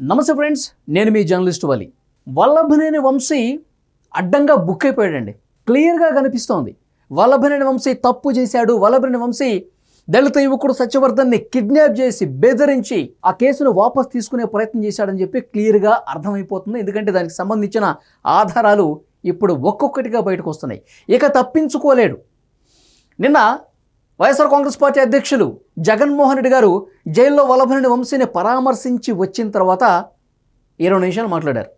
నమస్తే ఫ్రెండ్స్ నేను మీ జర్నలిస్ట్ వాలి. వల్లభనేని వంశీ అడ్డంగా బుక్ అయిపోయాడండి. క్లియర్గా కనిపిస్తోంది. వల్లభనేని వంశీ తప్పు చేశాడు. వల్లభనేని వంశీ దళిత యువకుడు సత్యవర్ధన్ని కిడ్నాప్ చేసి బెదిరించి ఆ కేసును వాపస్ తీసుకునే ప్రయత్నం చేశాడని చెప్పి క్లియర్గా అర్థమైపోతుంది. ఎందుకంటే దానికి సంబంధించిన ఆధారాలు ఇప్పుడు ఒక్కొక్కటిగా బయటకు వస్తున్నాయి. ఇక తప్పించుకోలేడు. నిన్న వైఎస్ఆర్ కాంగ్రెస్ పార్టీ అధ్యక్షులు జగన్మోహన్ రెడ్డి గారు జైల్లో వల్లభనేని వంశీని పరామర్శించి వచ్చిన తర్వాత ఇరవై నిమిషాలు మాట్లాడారు.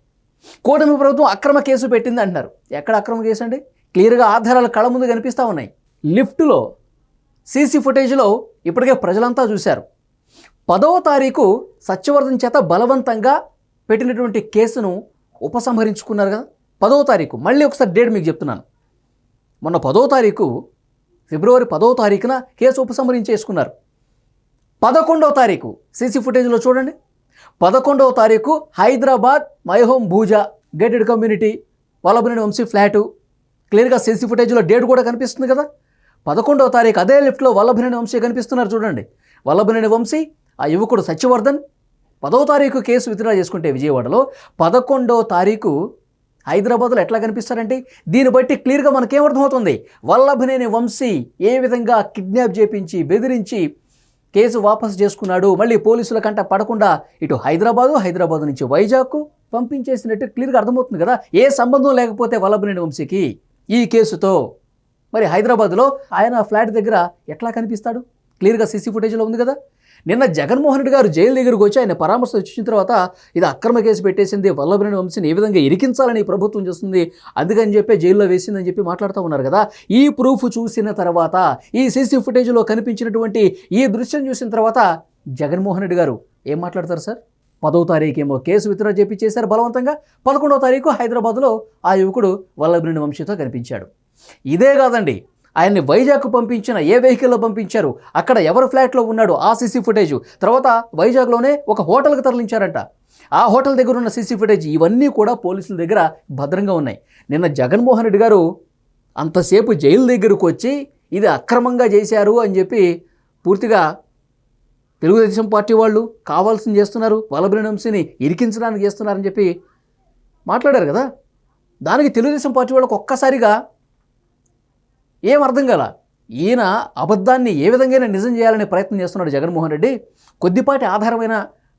కూటమి ప్రభుత్వం అక్రమ కేసు పెట్టింది అంటున్నారు. ఎక్కడ అక్రమ కేసు అండి? క్లియర్గా ఆధారాలు కళ ముందు కనిపిస్తూ ఉన్నాయి. లిఫ్ట్లో సీసీ ఫుటేజ్లో ఇప్పటికే ప్రజలంతా చూశారు. పదవ తారీఖు సత్యవర్ధన్ చేత బలవంతంగా పెట్టినటువంటి కేసును ఉపసంహరించుకున్నారు కదా. పదవ తారీఖు. మళ్ళీ ఒకసారి డేట్ మీకు చెప్తున్నాను. మొన్న పదవ తారీఖు ఫిబ్రవరి పదో తారీఖున కేసు ఉపసంహరించేసుకున్నారు. పదకొండవ తారీఖు సీసీ ఫుటేజ్లో చూడండి. పదకొండవ తారీఖు Hyderabad My Home Bhooja gated community Vallabhaneni Vamsi flat. క్లియర్గా సీసీ ఫుటేజ్లో డేట్ కూడా కనిపిస్తుంది కదా. పదకొండవ తారీఖు అదే లిఫ్ట్లో వల్లభనేని వంశీ కనిపిస్తున్నారు చూడండి. వల్లభనేని వంశీ ఆ యువకుడు సత్యవర్ధన్. పదవ తారీఖు కేసు విత్డ్రా చేసుకుంటే విజయవాడలో పదకొండవ తారీఖు హైదరాబాద్లో ఎట్లా కనిపిస్తారంటే దీన్ని బట్టి క్లియర్గా మనకేమర్థమవుతుంది వల్లభనేని వంశీ ఏ విధంగా కిడ్నాప్ చేపించి బెదిరించి కేసు వాపసు చేసుకున్నాడు? మళ్ళీ పోలీసుల కంట పడకుండా ఇటు హైదరాబాదు హైదరాబాద్ నుంచి వైజాగ్కు పంపించేసినట్టు క్లియర్గా అర్థమవుతుంది కదా? ఏ సంబంధం లేకపోతే వల్లభనేని వంశీకి ఈ కేసుతో? మరి హైదరాబాద్లో ఆయన ఫ్లాట్ దగ్గర ఎట్లా కనిపిస్తాడు? క్లియర్గా సీసీ ఫుటేజ్లో ఉంది కదా? నిన్న జగన్మోహన్ రెడ్డి గారు జైలు దగ్గరకు వచ్చి ఆయన పరామర్శ వచ్చిన తర్వాత ఇది అక్రమ కేసు పెట్టేసింది వల్లభనేని వంశీని ఏ విధంగా ఇరికించాలని ప్రభుత్వం చేస్తుంది అందుకని చెప్పి జైల్లో వేసిందని చెప్పి మాట్లాడుతూ ఉన్నారు కదా. ఈ ప్రూఫ్ చూసిన తర్వాత ఈ సీసీ ఫుటేజ్లో కనిపించినటువంటి ఈ దృశ్యం చూసిన తర్వాత జగన్మోహన్ రెడ్డి గారు ఏం మాట్లాడతారు సార్? పదవ తారీఖు ఏమో కేసు విత్డ్రా చేపించేశారు బలవంతంగా. పదకొండవ తారీఖు హైదరాబాద్లో ఆ యువకుడు వల్లభనేని వంశీతో కనిపించాడు. ఇదే కాదండి ఆయన్ని వైజాగ్ పంపించిన ఏ వెహికల్లో పంపించారు? అక్కడ ఎవరు ఫ్లాట్లో ఉన్నాడు? ఆ సీసీ ఫుటేజ్. తర్వాత వైజాగ్లోనే ఒక హోటల్కి తరలించారంట. ఆ హోటల్ దగ్గర ఉన్న సీసీ ఫుటేజ్ ఇవన్నీ కూడా పోలీసుల దగ్గర భద్రంగా ఉన్నాయి. నిన్న జగన్మోహన్ రెడ్డి గారు అంతసేపు జైలు దగ్గరకు వచ్చి ఇది అక్రమంగా చేశారు అని చెప్పి పూర్తిగా తెలుగుదేశం పార్టీ వాళ్ళు కావాల్సింది చేస్తున్నారు వల్లభనేని వంశీని ఇరికించడానికి చేస్తున్నారని చెప్పి మాట్లాడారు కదా. దానికి తెలుగుదేశం పార్టీ వాళ్ళకు ఒక్కసారిగా ఏం అర్థం కాల? ఈయన అబద్ధాన్ని ఏ విధంగా నిజం చేయాలనే ప్రయత్నం చేస్తున్నాడు జగన్మోహన్ రెడ్డి. కొద్దిపాటి ఆధారమైన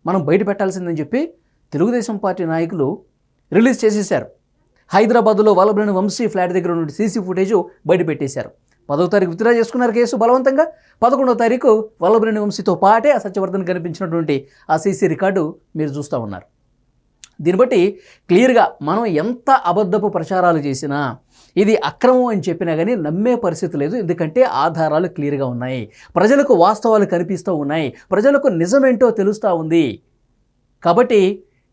మనం బయట పెట్టాల్సిందని చెప్పి తెలుగుదేశం పార్టీ నాయకులు రిలీజ్ చేసేశారు. హైదరాబాద్లో వల్లభనేని వంశీ ఫ్లాట్ దగ్గర ఉన్న సీసీ ఫుటేజ్ బయట పెట్టేశారు. పదవ తారీఖు విత్డ్రా చేసుకున్నారు కేసు బలవంతంగా. పదకొండవ తారీఖు వల్లభనేని వంశీతో పాటే ఆ సత్యవర్ధన్ కనిపించినటువంటి ఆ సీసీ రికార్డు మీరు చూస్తూ ఉన్నారు. దీన్ని బట్టి క్లియర్గా మనం ఎంత అబద్ధపు ప్రచారాలు చేసినా ఇది అక్రమం అని చెప్పినా కానీ నమ్మే పరిస్థితి లేదు. ఎందుకంటే ఆధారాలు క్లియర్గా ఉన్నాయి. ప్రజలకు వాస్తవాలు కనిపిస్తూ ఉన్నాయి. ప్రజలకు నిజమేంటో తెలుస్తూ ఉంది. కాబట్టి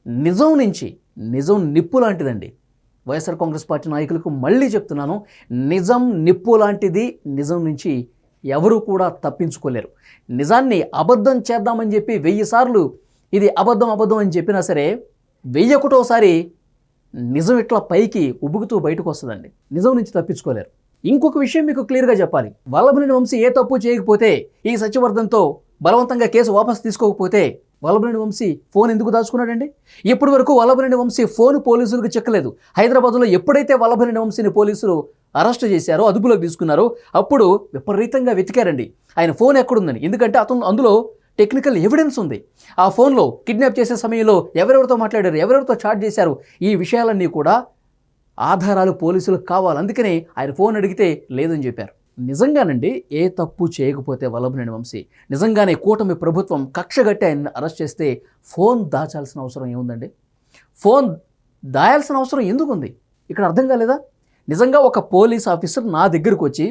నిజం నుంచి నిజం నిప్పు లాంటిదండి. వైఎస్ఆర్ కాంగ్రెస్ పార్టీ నాయకులకు మళ్ళీ చెప్తున్నాను నిజం నిప్పు లాంటిది నిజం నుంచి ఎవరూ కూడా తప్పించుకోలేరు. నిజాన్ని అబద్ధం చేద్దామని చెప్పి వెయ్యి సార్లు ఇది అబద్ధం అబద్ధం అని చెప్పినా సరే వెయ్యి ఒకటోసారి నిజం ఇట్లా పైకి ఉబుకుతూ బయటకు వస్తుందండి. నిజం నుంచి తప్పించుకోలేరు. ఇంకొక విషయం మీకు క్లియర్గా చెప్పాలి. వల్లభనేని వంశీ ఏ తప్పు చేయకపోతే ఈ సత్యవర్ధన్తో బలవంతంగా కేసు వాపసు తీసుకోకపోతే వల్లభనేని వంశీ ఫోన్ ఎందుకు దాచుకున్నాడండి? ఇప్పటి వరకు వల్లభనేని వంశీ ఫోన్ పోలీసులకు చెక్కలేదు. హైదరాబాద్లో ఎప్పుడైతే వల్లభనేని వంశీని పోలీసులు అరెస్ట్ చేశారో అదుపులోకి తీసుకున్నారో అప్పుడు విపరీతంగా వెతికారండి. ఆయన ఫోన్ ఎక్కడుందని ఎందుకంటే అతను అందులో టెక్నికల్ ఎవిడెన్స్ ఉంది. ఆ ఫోన్లో కిడ్నాప్ చేసే సమయంలో ఎవరెవరితో మాట్లాడారు ఎవరెవరితో చాట్ చేశారు ఈ విషయాలన్నీ కూడా ఆధారాలు పోలీసులకు కావాలి. అందుకనే ఆయన ఫోన్ అడిగితే లేదని చెప్పారు. నిజంగానండి ఏ తప్పు చేయకపోతే వల్లభనేని వంశీ నిజంగానే కూటమి ప్రభుత్వం కక్షగట్టి ఆయన అరెస్ట్ చేస్తే ఫోన్ దాచాల్సిన అవసరం ఏముందండి? ఫోన్ దాయాల్సిన అవసరం ఎందుకుంది? ఇక్కడ అర్థం కాలేదా? నిజంగా ఒక పోలీస్ ఆఫీసర్ నా దగ్గరకు వచ్చి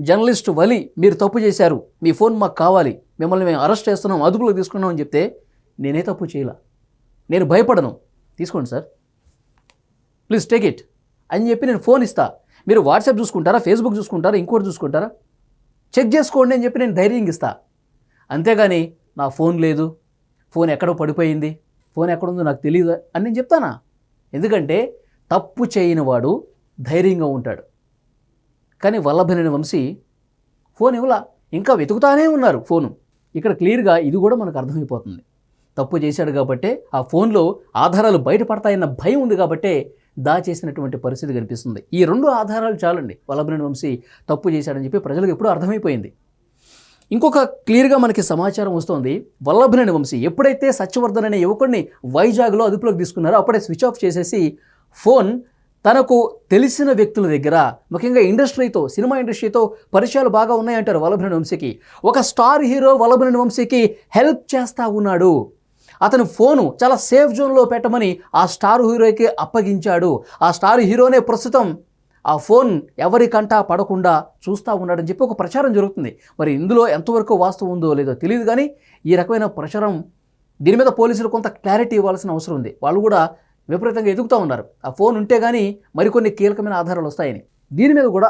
జర్నలిస్ట్ వలి మీరు తప్పు చేశారు మీ ఫోన్ మాకు కావాలి మిమ్మల్ని మేము అరెస్ట్ చేస్తున్నాం అదుపులో తీసుకున్నాం అని చెప్తే నేనే తప్పు చేయాల. నేను భయపడను. తీసుకోండి సార్. Please take it. అని చెప్పి నేను ఫోన్ ఇస్తా. మీరు వాట్సాప్ చూసుకుంటారా ఫేస్బుక్ చూసుకుంటారా ఇంకోటి చూసుకుంటారా? చెక్ చేసుకోండి అని చెప్పి నేను ధైర్యం ఇస్తా. అంతేగాని నా ఫోన్ లేదు. ఫోన్ ఎక్కడో పడిపోయింది. ఫోన్ ఎక్కడుందో నాకు తెలియదు అని నేను చెప్తానా? ఎందుకంటే తప్పు చేయని వాడు ధైర్యంగా ఉంటాడు. కానీ వల్లభనేని వంశీ ఫోన్ ఇవ్వలా. ఇంకా వెతుకుతానే ఉన్నారు ఫోను. ఇక్కడ క్లియర్గా ఇది కూడా మనకు అర్థమైపోతుంది. తప్పు చేశాడు కాబట్టే ఆ ఫోన్లో ఆధారాలు బయటపడతాయన్న భయం ఉంది కాబట్టే దాచేసినటువంటి పరిస్థితి కనిపిస్తుంది. ఈ రెండు ఆధారాలు చాలండి. వల్లభనేని వంశీ తప్పు చేశాడని చెప్పి ప్రజలకు ఎప్పుడూ అర్థమైపోయింది. ఇంకొక క్లియర్గా మనకి సమాచారం వస్తోంది. వల్లభనేని వంశీ ఎప్పుడైతే సత్యవర్ధన్ అనే యువకుడిని వైజాగ్లో అదుపులోకి తీసుకున్నారో అప్పుడే స్విచ్ ఆఫ్ చేసేసి ఫోన్ తనకు తెలిసిన వ్యక్తుల దగ్గర ముఖ్యంగా ఇండస్ట్రీతో సినిమా ఇండస్ట్రీతో పరిచయాలు బాగా ఉన్నాయంటారు వల్లభనేని వంశీకి. ఒక స్టార్ హీరో వల్లభనేని వంశీకి హెల్ప్ చేస్తూ ఉన్నాడు. అతను ఫోను చాలా సేఫ్ జోన్లో పెట్టమని ఆ స్టార్ హీరోకి అప్పగించాడు. ఆ స్టార్ హీరోనే ప్రస్తుతం ఆ ఫోన్ ఎవరికంటా పడకుండా చూస్తూ ఉన్నాడని చెప్పి ఒక ప్రచారం జరుగుతుంది. మరి ఇందులో ఎంతవరకు వాస్తవం ఉందో లేదో తెలియదు కానీ ఈ రకమైన ప్రచారం దీని మీద పోలీసులు కొంత క్లారిటీ ఇవ్వాల్సిన అవసరం ఉంది. వాళ్ళు కూడా విపరీతంగా ఎదుగుతూ ఉన్నారు. ఆ ఫోన్ ఉంటే కానీ మరికొన్ని కీలకమైన ఆధారాలు వస్తాయని. దీని మీద కూడా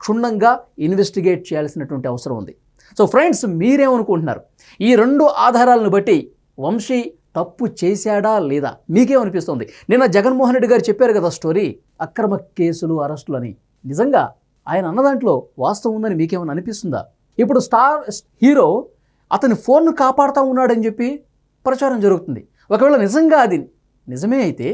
క్షుణ్ణంగా ఇన్వెస్టిగేట్ చేయాల్సినటువంటి అవసరం ఉంది. సో ఫ్రెండ్స్ మీరేమనుకుంటున్నారు? ఈ రెండు ఆధారాలను బట్టి వంశీ తప్పు చేశాడా లేదా? మీకేమనిపిస్తుంది? నిన్న జగన్మోహన్ రెడ్డి గారు చెప్పారు కదా స్టోరీ అక్రమ కేసులు అరెస్టులు అని నిజంగా ఆయన అన్న దాంట్లో వాస్తవం ఉందని మీకేమైనా అనిపిస్తుందా? ఇప్పుడు స్టార్ హీరో అతని ఫోన్ను కాపాడుతూ ఉన్నాడని చెప్పి ప్రచారం జరుగుతుంది. ఒకవేళ నిజంగా అది నిజమే అయితే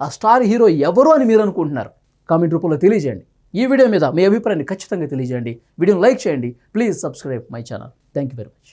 ఆ స్టార్ హీరో ఎవరు అని మీరు అనుకుంటున్నారు? కామెంట్ రూపంలో తెలియజేయండి. ఈ వీడియో మీద మీ అభిప్రాయాన్ని ఖచ్చితంగా తెలియజేయండి. వీడియోని లైక్ చేయండి. Please subscribe my channel. Thank you very much.